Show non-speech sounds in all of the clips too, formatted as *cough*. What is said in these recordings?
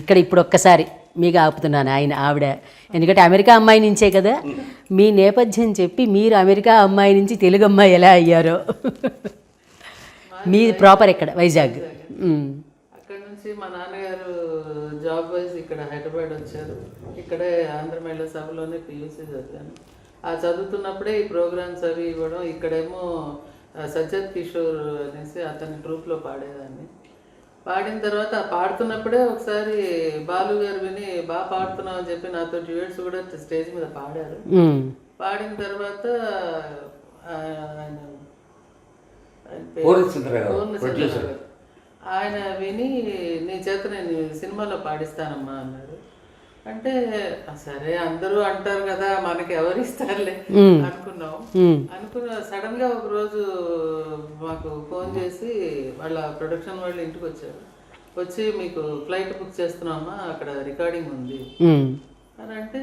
ఇక్కడ ఇప్పుడు ఒక్కసారి మీకు ఆపుతున్నాను ఆయన ఆవిడ. ఎందుకంటే అమెరికా అమ్మాయి నుంచే కదా. మీ నేపథ్యం చెప్పి మీరు అమెరికా అమ్మాయి నుంచి తెలుగు అమ్మాయి ఎలా అయ్యారో. మీ ప్రాపర్ ఇక్కడ వైజాగ్. అక్కడ నుంచి మా నాన్నగారు జాబ్ వైజ్ ఇక్కడ హైదరాబాద్ వచ్చారు. ఇక్కడే ఆంధ్ర మహిళా సభలోనే పియూసీ చదివాను. ఆ చదువుతున్నప్పుడే ఈ ప్రోగ్రామ్స్ అవి ఇవ్వడం ఇక్కడేమో సజ్జత్ కిషోర్ అనేసి అతని గ్రూప్లో పాడేదాన్ని. పాడిన తర్వాత పాడుతున్నప్పుడే ఒకసారి బాలు గారు విని బాగా పాడుతున్నావు అని చెప్పి నాతో డ్యూయట్స్ కూడా స్టేజ్ మీద పాడారు. పాడిన తర్వాత. ఆయన విని నీ చేత నేను సినిమాలో పాడిస్తానమ్మా అన్నాడు అంటే "ఆ, సరే అందరూ అంటారు కదా మనకి ఎవరు ఇస్తారులే అనుకున్నాం. అనుకున్న సడన్గా ఒక రోజు మాకు ఫోన్ చేసి వాళ్ళ ప్రొడక్షన్ వాళ్ళు ఇంటికి వచ్చారు. వచ్చి మీకు ఫ్లైట్ బుక్ చేస్తున్నామా అక్కడ రికార్డింగ్ ఉంది. అని అంటే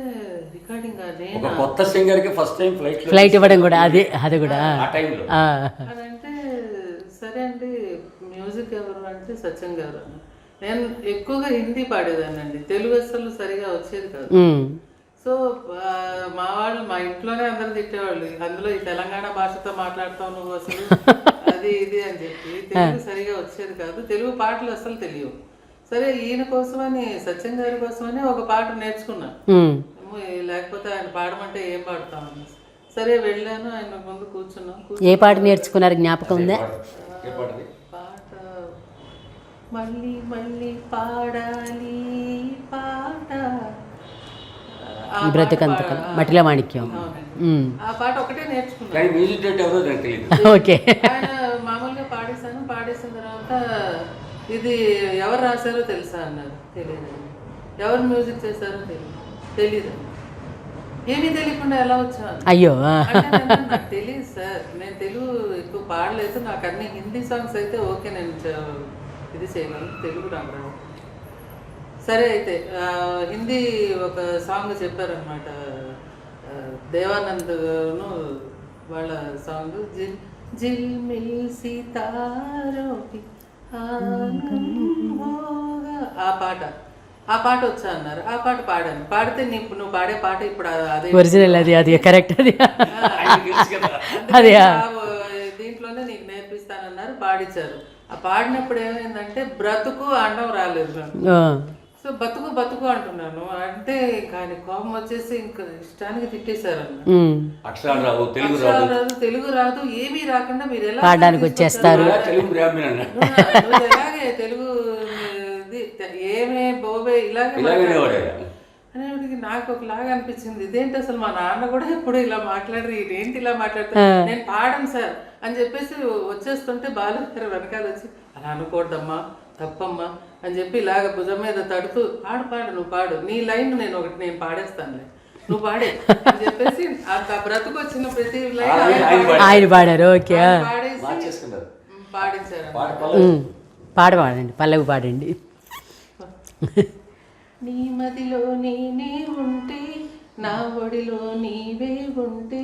రికార్డింగ్ ఒక కొత్త సింగర్కి ఫస్ట్ టైం ఫ్లైట్ ఫ్లైట్ ఇవ్వడం కూడా అదే అది కూడా. ఆ టైంలో. అని అంటే సరే అండి మ్యూజిక్ ఎవరు? అంటే సత్యం గారు నేను ఎక్కువగా హిందీ పాడేదానండి తెలుగు అసలు సరిగా వచ్చేది కాదు. సో మా వాళ్ళు మా ఇంట్లోనే అందరూ తిట్టేవాళ్ళు. అందులో ఈ తెలంగాణ భాషతో మాట్లాడతావు నువ్వు అసలు? అది ఇది అని చెప్పి. *laughs* తెలుగు సరిగా వచ్చేది కాదు. తెలుగు పాటలు అసలు తెలియవు. సరే ఈయన కోసమని సత్యం గారి కోసమని ఒక పాట నేర్చుకున్నా. లేకపోతే ఆయన పాడమంటే ఏం పాడతాం. సరే వెళ్ళాను. ఆయన ముందు కూర్చున్నాం. కూర్చు- ఏ పాట నేర్చుకున్నారు? జ్ఞాపకం ఉందా? ఏ పాటది? పాట మళ్ళీ మళ్ళీ పాడాలి పాట. ఆ ఈ బ్రతుకంత పాట పా- మటిల మాణిక్యం. ఆ పాట ఒకటే నేర్చుకున్నాను. కానీ మ్యూజిక్ డైరెక్టర్ ఎవరో నాకు తెలియదు. *laughs* ఓకే. ఆయన మామూలుగా పాడేశాను. పాడేసిన తర్వాత ఇది ఎవరు రాశారో తెలుసా అన్నారు. తెలియదు ఎవరు మ్యూజిక్ చేశారో తెలియదు తెలీదు ఏమీ తెలియకుండా ఎలా వచ్చా అయ్యో. నాకు తెలియదు సార్. నేను తెలుగు ఎక్కువ పాడలేదు. నాకు అన్ని హిందీ సాంగ్స్ అయితే ఓకే. నేను చ- ఇది చేయగలను తెలుగు నాకు రాదు సరే అయితే హిందీ ఒక సాంగ్ చెప్పారనమాట దేవానంద్ను వాళ్ళ సాంగ్ జిల్ జిల్ మిల్ సితారోకి. ఆ పాట ఆ పాట వచ్చా అన్నారు. ఆ పాట పాడాను. పాడితే నీ నువ్వు పాడే పాట ఇప్పుడు అదే ఒరిజినల్ అది అది కరెక్ట్ అది. అదే దీంట్లోనే నీకు నేర్పిస్తానన్నారు పాడించారు పాడినప్పుడు ఏమైందంటే బ్రతుకు అండం రాలేదు. సో బతుకు బతుకు అంటున్నాను. అంటే కానీ కోపం వచ్చేసి ఇంకా ఇష్టానికి తిట్టేశారు. అక్షరాలు తెలుగు రాదు తెలుగు రాదు ఏమీ రాకుండా మీరు ఎలా పాడడానికి వచ్చేస్తారు. ఎలాగే తెలుగు ఏమే బోబే ఇలాగే అనేవాడికి నాకు ఒకలాగా అనిపించింది. ఇదేంటి అసలు మా నాన్న కూడా ఎప్పుడు ఇలా మాట్లాడరు? ఇదేంటి ఇలా మాట్లాడతారు? నేను పాడను సార్. అని చెప్పేసి వచ్చేస్తుంటే బాలు గారు వెనకాల వచ్చి అలా అనకూడదమ్మా తప్పమ్మా అని చెప్పి ఇలాగ భుజం మీద తడుతూ పాడు పాడు నువ్వు పాడు నీ లైన్ నేను ఒకటి నేను పాడేస్తానులే నువ్వు పాడే అని చెప్పేసి అంత బ్రతుకు వచ్చిన ప్రతి లైన్ ఆయన పాడారు ఓకే ఆ. పాడించారు. పాడ పాడండి పల్లవి పాడండి నీ మదిలో నేనే ఉంటే నా ఒడిలో నీవే ఉంటే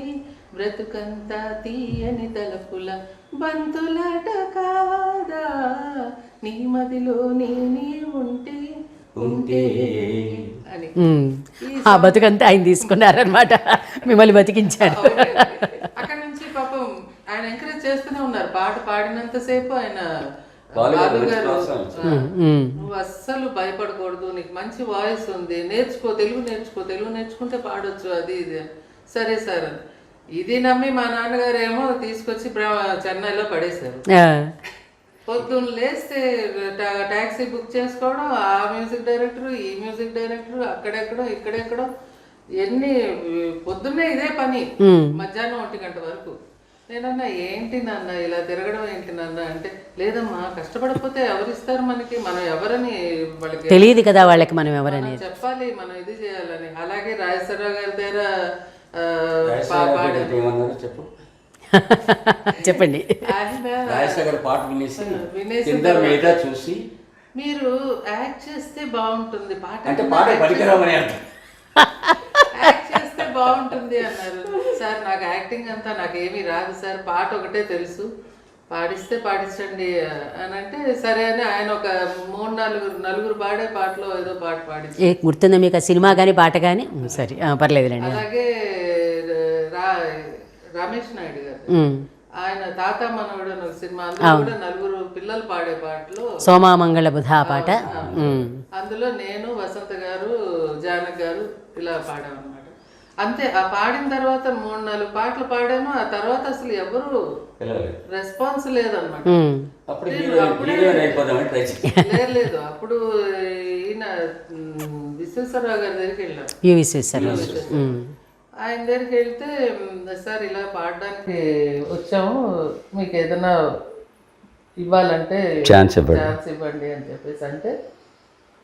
బ్రతుకంతా తీయని తలపుల బంతులాట కాదా నీ మదిలో నేనే ఉంటే ఉంటే అని. ఆ బతుకంతా ఆయన తీసుకున్నారనమాట మిమ్మల్ని బతికించారు. అక్కడ నుంచి పాపం ఆయన ఎంకరేజ్ చేస్తూనే ఉన్నారు పాట పాడినంతసేపు ఆయన ప్రోత్సాహం ఇచ్చారు. ఉమ్. నువ్వు అస్సలు భయపడకూడదు నీకు మంచి వాయిస్ ఉంది నేర్చుకో తెలుగు నేర్చుకో తెలుగు నేర్చుకుంటే పాడొచ్చు అది ఇది. సరే సార్. ఇది నమ్మి మా నాన్నగారు ఏమో తీసుకొచ్చి చెన్నైలో పడేశారు. పొద్దున్న లేస్తే టాక్సీ బుక్ చేసుకోవడం ఆ మ్యూజిక్ డైరెక్టర్ ఈ మ్యూజిక్ డైరెక్టర్ అక్కడెక్కడో ఇక్కడెక్కడో ఎన్ని పొద్దున్నే ఇదే పని. మధ్యాహ్నం ఒంటి గంట వరకు. నేనన్నా ఏంటి నాన్న ఇలా తిరగడం ఏంటి నాన్న? అంటే లేదమ్మా కష్టపడకపోతే ఎవరిస్తారు మనకి? మనం ఎవరని వాళ్ళకి తెలియదు కదా వాళ్ళకి మనం ఎవరనేది. మనం చెప్పాలి మనం ఇది చేయాలని. ఏమన్నారో చెప్పు. *laughs* చెప్పండి. గారి పాట వినేసి కింద మీద చూసి మీరు యాక్ట్ చేస్తే బాగుంటుంది పాట అంటే పాట యాక్ట్ పనికిరామని అర్థం. యాక్ట్ చేస్తే బాగుంటుంది అన్నారు. సార్ నాకు యాక్టింగ్ అంతా నాకు ఏమీ రాదు సార్. పాట ఒకటే తెలుసు. పాడిస్తే పాడించండి అని అంటే సరే అని ఆయన ఒక మూడు నాలుగు నలుగురు పాడే పాటలో ఏదో పాట ఏ గుర్తుందా మీకు ఆ సినిమా కానీ పాట కానీ సరే. ఆ, పర్లేదులేండి. అలాగే రమేష్ నాయుడు గారు. ఆయన తాత మనవడు అని ఒక సినిమా అందులో కూడా నలుగురు పిల్లలు పాడే పాటలు. సోమామంగళ బుధ పాట. అందులో నేను వసంత గారు జానక్ గారు ఇలా పాడామన్నమాట. అంతే ఆ పాడిన తర్వాత మూడు నాలుగు పాటలు పాడాను. ఆ తర్వాత అసలు ఎవరు రెస్పాన్స్ లేదన్నమాట. లేదు లేదు అప్పుడు ఈయన విశ్వేశ్వరరావు గారి దగ్గరికి వెళ్ళాం. విశ్వేశ్వరరావు. ఆయన దగ్గరికి వెళ్తే సార్ ఇలా పాడడానికి వచ్చాము. మీకు ఏదైనా ఇవ్వాలంటే ఛాన్స్ ఇవ్వండి. ఛాన్స్ ఇవ్వండి అని చెప్పేసి అంటే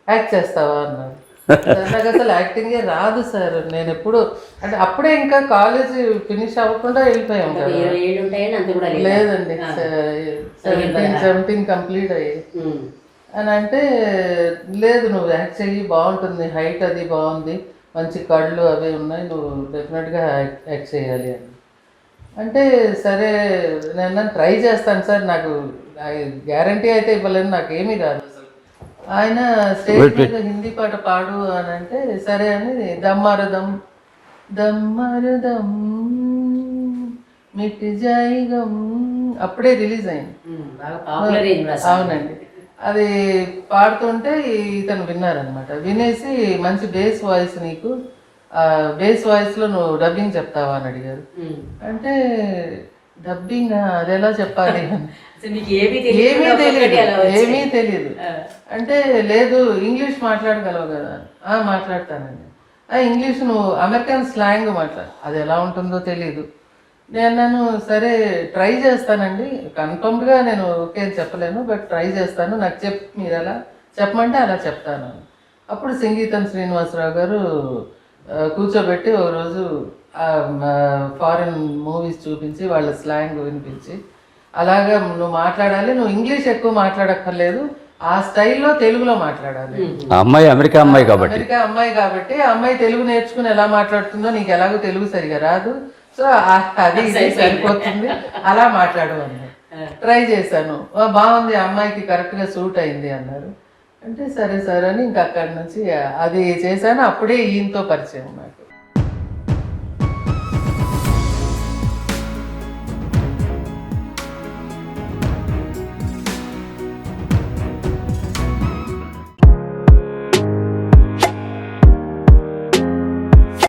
యాక్ట్ చేస్తావా? అన్నారు నాకు అసలు యాక్టింగే రాదు సార్. నేను ఎప్పుడు అంటే అప్పుడే ఇంకా కాలేజ్ ఫినిష్ అవ్వకుండా వెళ్ళిపోయాం కదా. లేదండి. సెవెంటీన్ సెవెంటీన్ కంప్లీట్ అయ్యి. అని అంటే లేదు నువ్వు యాక్ట్ చెయ్యి బాగుంటుంది. హైట్ అది బాగుంది. మంచి కళ్ళు అవి ఉన్నాయి నువ్వు డెఫినెట్గా యాక్ట్ చేయాలి అని. అంటే సరే నేను ట్రై చేస్తాను సార్ నాకు గ్యారంటీ అయితే ఇవ్వలేను నాకు ఏమీ రాదు. అసలు ఆయన స్టేజ్ మీద హిందీ పాట పాడు అని అంటే సరే అని దమ్మారదం దమ్మారదం మిట్ జాయిగం అప్పుడే రిలీజ్ అయింది. అవునండి. అది పాడుతుంటే ఇతను విన్నారనమాట వినేసి మంచి బేస్ వాయిస్ నీకు బేస్ వాయిస్లో నువ్వు డబ్బింగ్ చెప్తావా అని అడిగారు. అంటే డబ్బింగ్ అది ఎలా చెప్పాలి? *laughs* ఏమీ తెలియదు ఏమీ తెలియదు. అంటే లేదు ఇంగ్లీష్ మాట్లాడగలవు కదా. ఆ మాట్లాడతానండి ఆ ఇంగ్లీష్ నువ్వు అమెరికన్ స్లాంగ్ మాట్లాడు. అది ఎలా ఉంటుందో తెలియదు నేను సరే ట్రై చేస్తానండి. కన్ఫర్మ్గా నేను ఓకే అని చెప్పలేను బట్ ట్రై చేస్తాను. నాకు చెప్ మీరు ఎలా చెప్పమంటే అలా చెప్తాను. అప్పుడు సంగీతం శ్రీనివాసరావు గారు కూర్చోబెట్టి ఒక రోజు ఫారిన్ మూవీస్ చూపించి వాళ్ళ స్లాంగ్ వినిపించి అలాగా నువ్వు మాట్లాడాలి నువ్వు ఇంగ్లీష్ ఎక్కువ మాట్లాడక్కర్లేదు ఆ స్టైల్లో తెలుగులో మాట్లాడాలి. అమ్మాయి అమెరికా అమ్మాయి కాబట్టి. అమెరికా అమ్మాయి కాబట్టి ఆ అమ్మాయి తెలుగు నేర్చుకుని ఎలా మాట్లాడుతుందో నీకు ఎలాగో తెలుగు సరిగా రాదు. సో అది ఇది సరిపోతుంది. అలా మాట్లాడు అన్నారు ట్రై చేశాను. "ఆ, బాగుంది అమ్మాయికి కరెక్ట్గా సూట్ అయింది అన్నారు. అంటే సరే సరే అని ఇంక అక్కడి నుంచి అది చేశాను. అప్పుడే ఈయనతో పరిచయం నాకు.